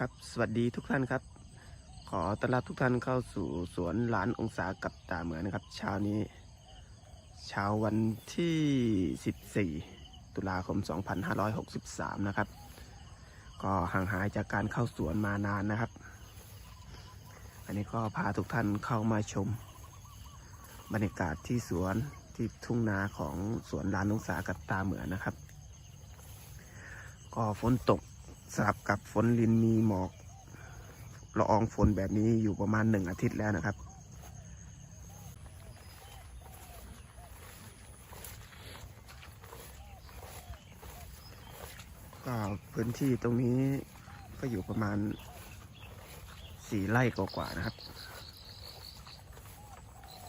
ครับสวัสดีทุกท่านครับ ขอต้อนรับทุกท่านเข้าสู่สวนหลานองศากับตาเหมือนนะครับ เช้านี้ เช้าวันที่ 14 ตุลาคม 2563 นะครับ ก็ห่างหายจากการเข้าสวนมานานนะครับ อันนี้ก็พาทุกท่านเข้ามาชม บรรยากาศที่สวนที่ทุ่งนาของสวนลานองศากับตาเหมือนนะครับ ก็ฝนตก สลับกับฝนลินมีหมอกละอองฝนแบบนี้อยู่ประมาณหนึ่งอาทิตย์แล้วนะครับ ก็พื้นที่ตรงนี้ก็อยู่ประมาณสี่ไร่กว่าๆนะครับ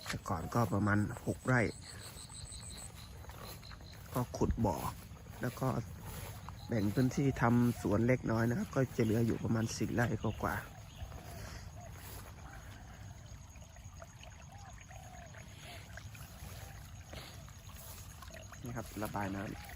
แต่ก่อนก็ประมาณหกไร่ ก็ขุดบ่อแล้วก็ แบ่งพื้นที่ทำสวนเล็กน้อยนะครับ ก็จะเหลืออยู่ประมาณสิบไร่กว่าๆนี่ครับระบายน้ำ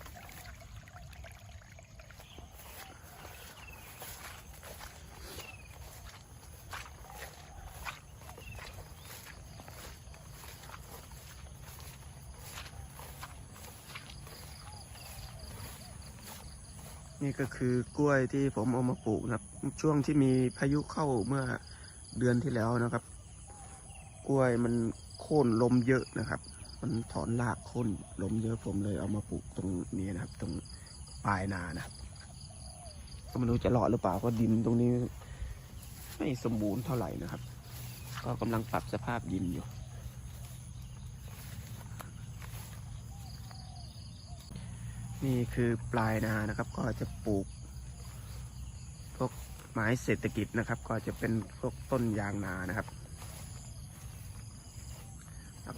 นี่ก็คือกล้วยที่ผมเอามาปลูกนะครับ ช่วงที่มีพายุเข้าเมื่อเดือนที่แล้วนะครับ กล้วยมันโค่นลมเยอะนะครับ มันถอนรากโค่นลมเยอะผมเลยเอามาปลูกตรงนี้นะครับ ตรงปลายนานะครับก็ไม่รู้จะรอดหรือเปล่าก็ดินตรงนี้ ไม่สมบูรณ์เท่าไหร่นะครับ ก็กำลังปรับสภาพดินอยู่ นี่คือปลายนานะครับ ก็จะปลูกพวกไม้เศรษฐกิจนะครับ ก็จะเป็นพวกต้นยางนานะครับ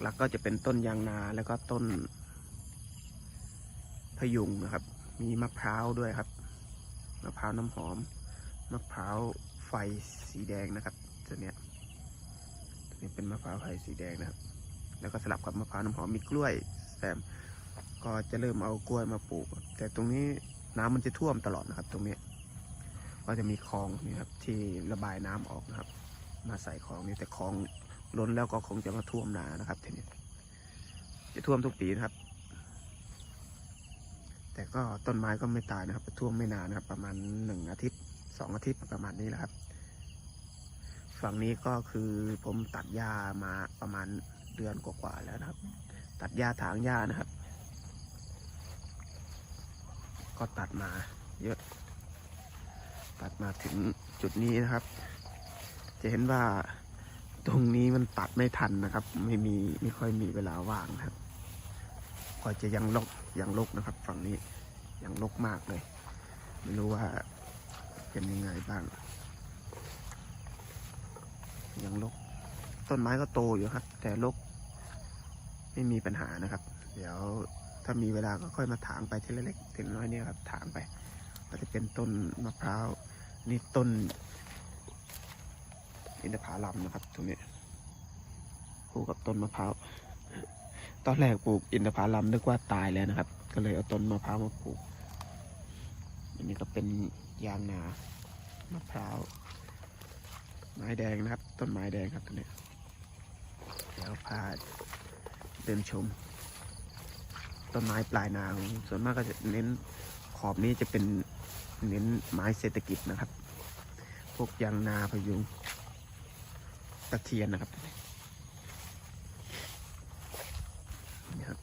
หลักๆก็จะเป็นต้นยางนาแล้วก็ต้นพยุงนะครับ มีมะพร้าวด้วยครับมะพร้าวน้ำหอมมะพร้าวไฟสีแดงนะครับตัวเนี้ยตัวนี้เป็นมะพร้าวไฟสีแดงนะครับ แล้วก็สลับกับมะพร้าวน้ำหอมมีกล้วยแซม ก็จะเริ่มเอากล้วยมาปลูก แต่ตรงนี้น้ำมันจะท่วมตลอดนะครับ ตรงนี้ ก็จะมีคลองนี่ครับที่ระบายน้ำออกนะครับ มาใส่คลองนี้แต่คลองล้นแล้วก็คงจะมาท่วมนานะครับทีนี้ จะท่วมทุกปีนะครับ แต่ก็ต้นไม้ก็ไม่ตายนะครับท่วมไม่นานนะครับ ประมาณหนึ่งอาทิตย์สองอาทิตย์ประมาณนี้แหละครับฝั่งนี้ก็คือผมตัดหญ้ามาประมาณเดือนกว่าๆแล้วนะครับ ตัดหญ้าถางหญ้านะครับ ก็ตัดมาเยอะ ตัดมาถึงจุดนี้นะครับ จะเห็นว่าตรงนี้มันตัดไม่ทันนะครับ ไม่มีไม่ค่อยมีเวลาว่างนะครับ ก็จะยังลกยังลกนะครับ ฝั่งนี้ยังลกมากเลย ไม่รู้ว่าเป็นยังไงบ้าง ยังลก ต้นไม้ก็โตอยู่ครับ แต่ลกไม่มีปัญหานะครับ เดี๋ยว ถ้ามีเวลาก็ค่อยมาถางไปทีละเล็กทีละน้อยเนี่ยครับถางไป ก็จะเป็นต้นมะพร้าวนี่ต้น อินทผลัมนะครับตรงนี้คู่กับต้นมะพร้าวตอนแรกปลูกอินทผลัมนึกว่าตายแล้วนะครับ ก็เลยเอาต้นมะพร้าวมาปลูกอันนี้ก็เป็นยางนามะพร้าวไม้แดงนะครับ ต้นไม้แดงครับตรงนี้เดี๋ยวพาเดินชม ต้นไม้ปลายนาส่วนมากก็จะเน้นขอบนี้จะเป็นเน้นไม้เศรษฐกิจนะครับ พวกยางนาพยุงตะเคียนนะครับนี่ครับ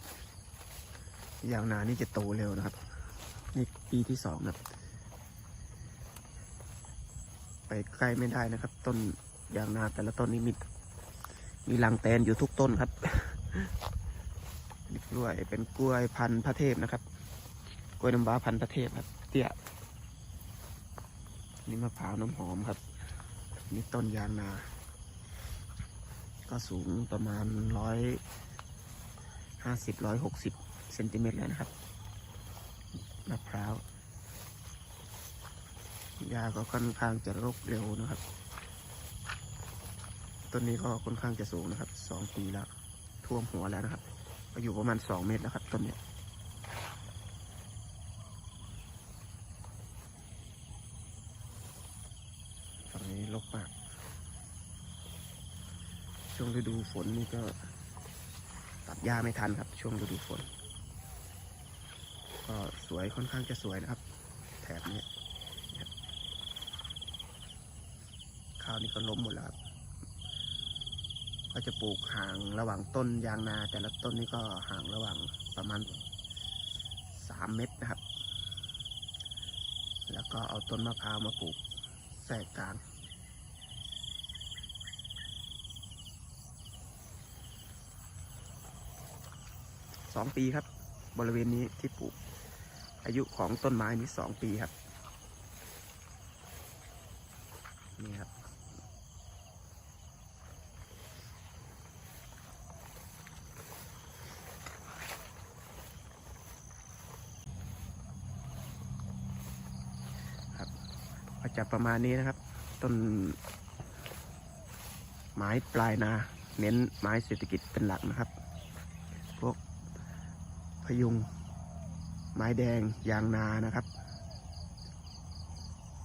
ยางนานี่จะโตเร็วนะครับ นี่ปีที่สองนะครับ ไปใกล้ไม่ได้นะครับ ต้นยางนาแต่ละต้นนี้มีมีรังแตนอยู่ทุกต้นครับ กล้วยเป็นกล้วยพันธุ์พระเทพนะครับ กล้วยน้ำว้าพันธุ์พระเทพครับ เตี้ยนี่มะพร้าวน้ำหอมครับ นี่ต้นยางนา ก็สูงประมาณร้อยห้าสิบร้อยหกสิบเซนติเมตรแล้วนะครับมะพร้าว ยาก็ค่อนข้างจะรกเร็วนะครับ ต้นนี้ก็ค่อนข้างจะสูงนะครับ สองปีแล้ว ท่วมหัวแล้วนะครับ ก็อยู่ประมาณสองเมตรแล้วครับต้นเนี้ยรกมาก ช่วงฤดูฝนนี่ก็ตัดหญ้าไม่ทันครับ ช่วงฤดูฝน ก็สวยค่อนข้างจะสวยนะครับ แถบนี้ข้าวนี่ก็ล้มหมดแล้วครับ ก็จะปลูกห่างระหว่างต้นยางนา แต่ละต้นนี่ก็ห่างระหว่างประมาณสามเมตรนะครับ แล้วก็เอาต้นมะพร้าวมาปลูกแทรกกลางสองปีครับ บริเวณนี้ที่ปลูก อายุของต้นไม้นี้สองปีครับ นี่ครับ ครับก็ จะประมาณนี้นะครับ ต้น ไม้ปลายนา เน้นไม้เศรษฐกิจเป็นหลักนะครับ พวกพยุง ไม้แดงยางนานะครับ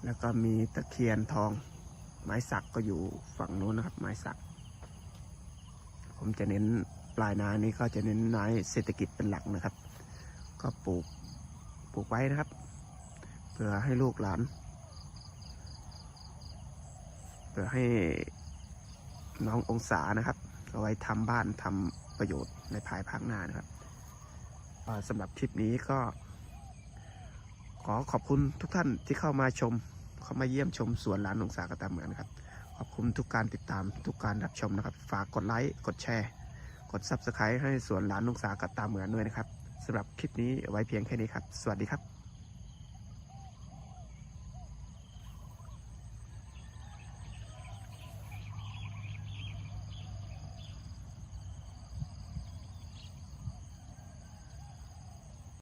แล้วก็มีตะเคียนทอง ไม้สักก็อยู่ฝั่งนู้นนะครับ ไม้สัก ผมจะเน้นปลายนานี้ก็จะเน้นไม้เศรษฐกิจเป็นหลักนะครับ ก็ปลูกปลูกไว้นะครับ เพื่อให้ลูกหลาน เพื่อให้น้ององศานะครับ เอาไว้ทำบ้านทำประโยชน์ในภายภาคหน้านะครับอ่าสำหรับคลิปนี้ก็ ขอขอบคุณทุกท่านที่เข้ามาชม เข้ามาเยี่ยมชมสวนร้านองศากระตามเหมือนนะครับ ขอบคุณทุกการติดตามทุกการรับชมนะครับ ฝากกดไลค์กดแชร์ กด Subscribe ให้สวนร้านองศากระตามเหมือนด้วยนะครับสำหรับคลิปนี้ไว้เพียงแค่นี้ครับ สวัสดีครับ